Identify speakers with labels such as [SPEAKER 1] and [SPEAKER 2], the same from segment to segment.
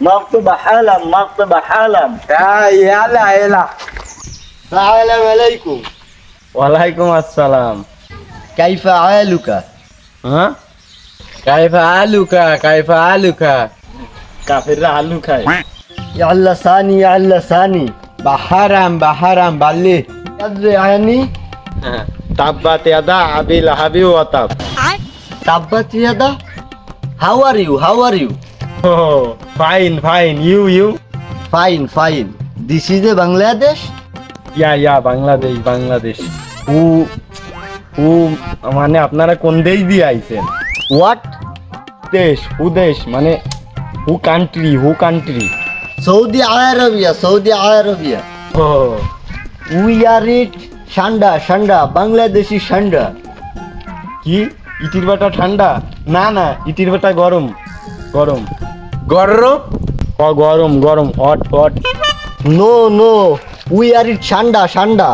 [SPEAKER 1] مكتوبة حلم مكتوبة حلم
[SPEAKER 2] هاي يا هلا
[SPEAKER 1] السلام عليكم
[SPEAKER 2] وعليكم السلام
[SPEAKER 1] كيف حالك؟
[SPEAKER 2] ها؟ كيف حالك؟ كيف حالك؟
[SPEAKER 1] كافر حالك يا الله ساني يا الله
[SPEAKER 2] ساني بحرم بحرم
[SPEAKER 1] بلي تدري
[SPEAKER 2] يعني؟ تبت يدا أبي حبيب وطاب
[SPEAKER 1] تبت يدا How are you? How are you?
[SPEAKER 2] Fine fine you you
[SPEAKER 1] fine fine this is a Bangladesh
[SPEAKER 2] yeah yeah Bangladesh Bangladesh ও ও মানে আপনারা কোন দেশ দিয়ে আইসেন
[SPEAKER 1] হোয়াট
[SPEAKER 2] দেশ হু দেশ? মানে who country who country
[SPEAKER 1] Saudi Arabia Saudi Arabia
[SPEAKER 2] O.
[SPEAKER 1] We eat ঠান্ডা ঠান্ডা বাংলাদেশি ঠান্ডা
[SPEAKER 2] কি? ইটির বাটা ঠান্ডা? না না ইটির বাটা গরম গরম।
[SPEAKER 3] গরম?
[SPEAKER 2] ও গরম গরম hot hot
[SPEAKER 1] no no we are eat ঠান্ডা ঠান্ডা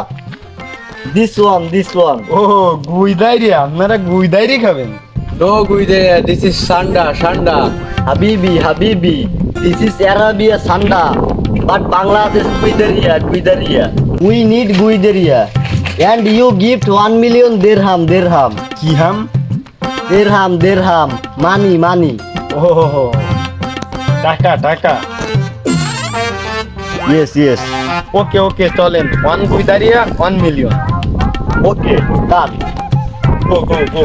[SPEAKER 1] দিস ওয়ান দিস ওয়ান
[SPEAKER 2] ও গুই দাইরি আপনারা গুই
[SPEAKER 3] দাইরি খাবেন। দিস ইজ ঠান্ডা ঠান্ডা
[SPEAKER 1] হাবিবি হাবিবি দিস ইজ আরাবিয়া ঠান্ডা বাট বাংলাদেশ গুই দাইরি গুই দাইরি। উই নিড গুই দাইরি। And you gift one million dirham dirham
[SPEAKER 2] কি হাম?
[SPEAKER 1] দেরহাম দেরহাম মানি মানি
[SPEAKER 2] ও হো হো টাকা টাকা
[SPEAKER 1] Yes, yes.
[SPEAKER 2] ওকে ওকে চলেন one গুইদারিয়া one million
[SPEAKER 1] Okay, done.
[SPEAKER 2] Go go go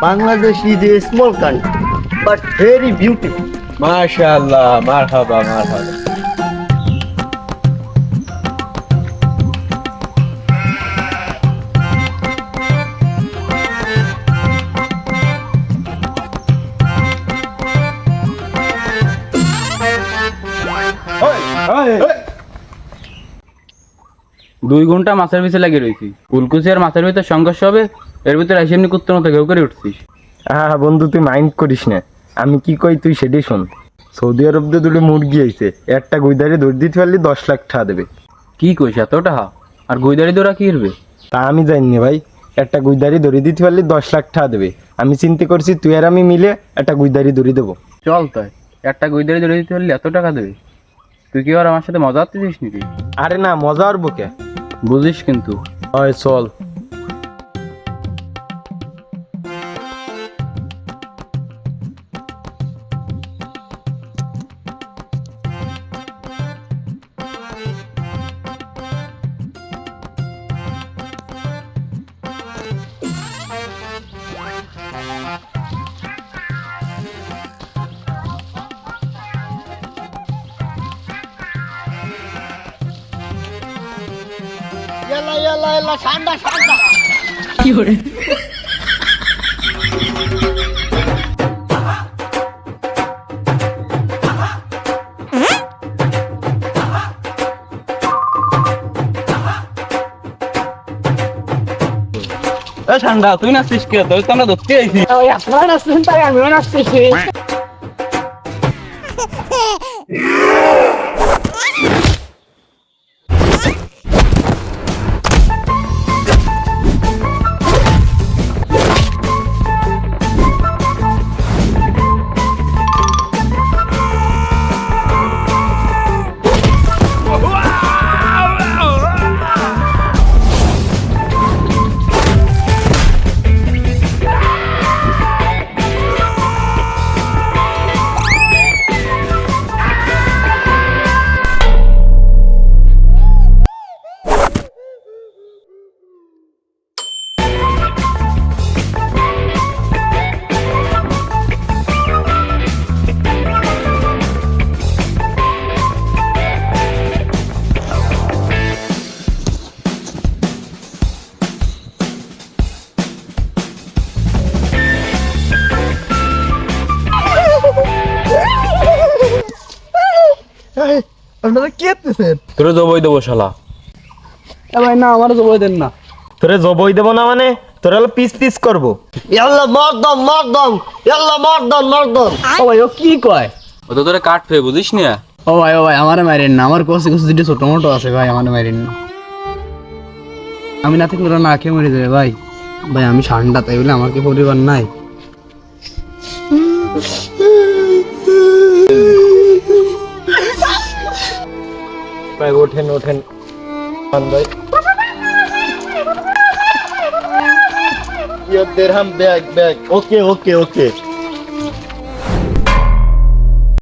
[SPEAKER 1] Bangladesh is a small country, but very beautiful.
[SPEAKER 3] মাশাআল্লাহ মারহাবা মারহাবা
[SPEAKER 4] দুই ঘণ্টা মাছের পিছে লাগিয়ে রয়েছি। ফুলকুচি আর মাছের ভিতরে সংঘর্ষ হবে এর ভিতরে এসে এমনি কুত্তর মতো ঘেউ করে উঠছিস।
[SPEAKER 2] হ্যাঁ বন্ধু তুই মাইন্ড করিস না। আমি কি কই তুই সেটাই শোন। সৌদি আরব দিয়ে দুটো মুরগি আইছে একটা গুইদারি দৌড় দিতে পারলি দশ লাখ টাকা দেবে।
[SPEAKER 4] কি কইস এতটা আর গুইদারি দৌড়া কি করবে?
[SPEAKER 2] তা আমি জানি না ভাই। একটা গুইদারি দড়ি দিতে পারলি দশ লাখ টাকা দেবে। আমি চিন্তা করছি তুই আর আমি মিলে একটা গুইদারি দড়ি দেবো।
[SPEAKER 4] চল তাই। একটা গুইদারি দৌড়ে দিতে পারলে এত টাকা দেবে? তুই কি আর আমার সাথে মজা করতেছিস নাকি?
[SPEAKER 2] আরে না মজার আর বুকে
[SPEAKER 4] বুঝিস কিন্তু।
[SPEAKER 2] হয় চল।
[SPEAKER 1] Yalla, yalla, yalla, Shanda, Shanda.
[SPEAKER 4] এ ঠান্ডা তুই নাচছিস কে? তোর তো আমরা ধরতে আইছি।
[SPEAKER 2] আপনারা কি করতেছেন
[SPEAKER 4] তোরে জবই দেবো শালা।
[SPEAKER 2] তোরে জবই দেবো না মানে? তোরা হলো পিস পিস করব।
[SPEAKER 1] Yalla, mordom, mordom. Yalla, mordom, mordom.
[SPEAKER 5] ও ভাই ও কি কয়?
[SPEAKER 4] ও তো তোরে কাঠ ফে বুঝিস না?
[SPEAKER 5] ও ভাই ও ভাই আমারে মারেন না। আমার কষ্ট কষ্ট দুটো ছোট মোটো আছে ভাই আমারে মারেন না। আমি না থাকলে ওরা না খেয়ে মরে যাবে ভাই। ভাই আমি ঠান্ডা তাই বলে আমার কি পরিবার নাই?
[SPEAKER 2] ভাই ওঠেন ওঠেন খান ভাই
[SPEAKER 1] Your dirham bag, bag. Okay, okay, okay.